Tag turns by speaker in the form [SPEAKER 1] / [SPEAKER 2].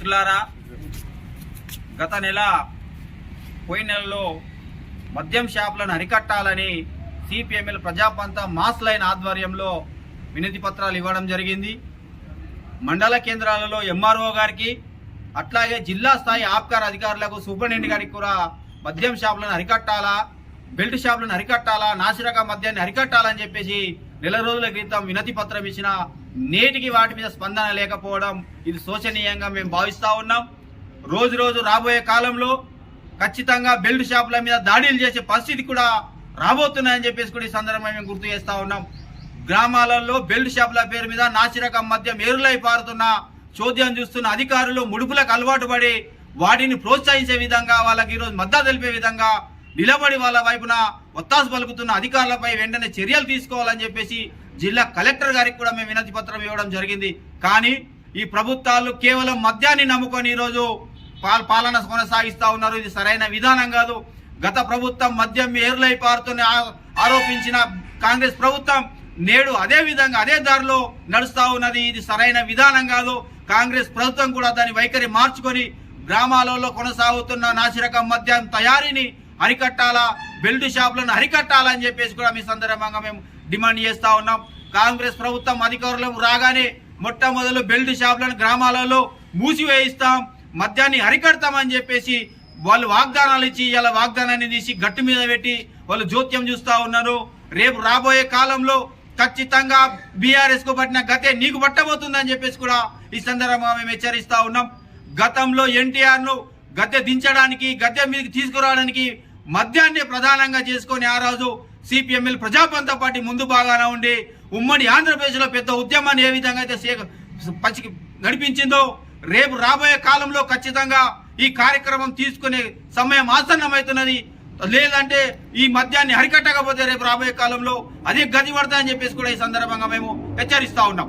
[SPEAKER 1] మిత్రులారా గత నెల పోయిన నెలలో మద్యం షాపులను అరికట్టాలని సిపిఎంఎల్ ప్రజాపంత మాస్ లైన్ ఆధ్వర్యంలో వినతి పత్రాలు ఇవ్వడం జరిగింది. మండల కేంద్రాలలో ఎంఆర్ఓ గారికి అట్లాగే జిల్లా స్థాయి ఆప్కార్ అధికారులకు సూపరింటెండెంట్ గారికి కూడా మద్యం షాపులను అరికట్టాలా బెల్ట్ షాపులను అరికట్టాలా? నాసిరక మద్యాన్ని అరికట్టాలని చెప్పేసి నెల రోజుల క్రితం వినతి పత్రం ఇచ్చిన నేటికి వాటి మీద స్పందన లేకపోవడం ఇది శోచనీయంగా మేము భావిస్తూ ఉన్నాం. రోజు రోజు రాబోయే కాలంలో ఖచ్చితంగా బెల్ట్ షాపుల మీద దాడులు చేసే పరిస్థితి కూడా రాబోతున్నాయని చెప్పేసి కూడా ఈ సందర్భంగా మేము గుర్తు చేస్తా ఉన్నాం. గ్రామాలలో బెల్ట్ షాపుల పేరు మీద నాసిరకం మద్యం ఏరులై పారుతున్న చోద్యం చూస్తున్న అధికారులు ముడుపులకు అలవాటు పడి వాటిని ప్రోత్సహించే విధంగా వాళ్ళకి ఈరోజు మద్దతు తెలిపే విధంగా నిలబడి వాళ్ళ వైపున ఒత్తాసు పలుకుతున్న అధికారులపై వెంటనే చర్యలు తీసుకోవాలని చెప్పేసి జిల్లా కలెక్టర్ గారికి కూడా మేము వినతి పత్రం ఇవ్వడం జరిగింది. కానీ ఈ ప్రభుత్వాలు కేవలం మద్యాన్ని నమ్ముకొని ఈరోజు పాల్ పాలన కొనసాగిస్తూ ఉన్నారు. ఇది సరైన విధానం కాదు. గత ప్రభుత్వం మద్యం ఏర్లై పారుతూనే ఆరోపించిన కాంగ్రెస్ ప్రభుత్వం నేడు అదే విధంగా అదే దారిలో నడుస్తూ ఉన్నది. ఇది సరైన విధానం కాదు. కాంగ్రెస్ ప్రభుత్వం కూడా దాని వైఖరి మార్చుకొని గ్రామాలలో కొనసాగుతున్న నాసిరకం మద్యం తయారీని అరికట్టాలా? బెల్ట్ షాపులను అరికట్టాలని చెప్పేసి కూడా మీ సందర్భంగా మేము డిమాండ్ చేస్తా ఉన్నాం. కాంగ్రెస్ ప్రభుత్వం అధికారులకు రాగానే మొట్టమొదలు బెల్ట్ షాపులను గ్రామాలలో మూసివేయిస్తాం. మద్యాన్ని అరికడతామని చెప్పేసి వాళ్ళు వాగ్దానాలు ఇచ్చి ఇలా వాగ్దానాన్ని తీసి గట్టు మీద పెట్టి వాళ్ళు జోత్యం చూస్తూ ఉన్నారు. రేపు రాబోయే కాలంలో ఖచ్చితంగా బీఆర్ఎస్కు పట్టిన గతే నీకు పట్టబోతుందని చెప్పేసి కూడా ఈ సందర్భంగా మేము హెచ్చరిస్తూ ఉన్నాం. గతంలో ఎన్టీఆర్ను గద్దె దించడానికి గద్దె మీదకి తీసుకురావడానికి మద్యాన్ని ప్రధానంగా చేసుకొని ఆ రోజు సిపిఎంఎల్ ప్రజాపంత పార్టీ ముందు భాగాన ఉండి ఉమ్మడి ఆంధ్రప్రదేశ్లో పెద్ద ఉద్యమాన్ని ఏ విధంగా అయితే పచ్చి నడిపించిందో రేపు రాబోయే కాలంలో ఖచ్చితంగా ఈ కార్యక్రమం తీసుకునే సమయం ఆసన్నమవుతున్నది. లేదంటే ఈ మద్యాన్ని అరికట్టకపోతే రేపు రాబోయే కాలంలో అదే గది పడతాయని చెప్పేసి కూడా ఈ సందర్భంగా మేము హెచ్చరిస్తా ఉన్నాం.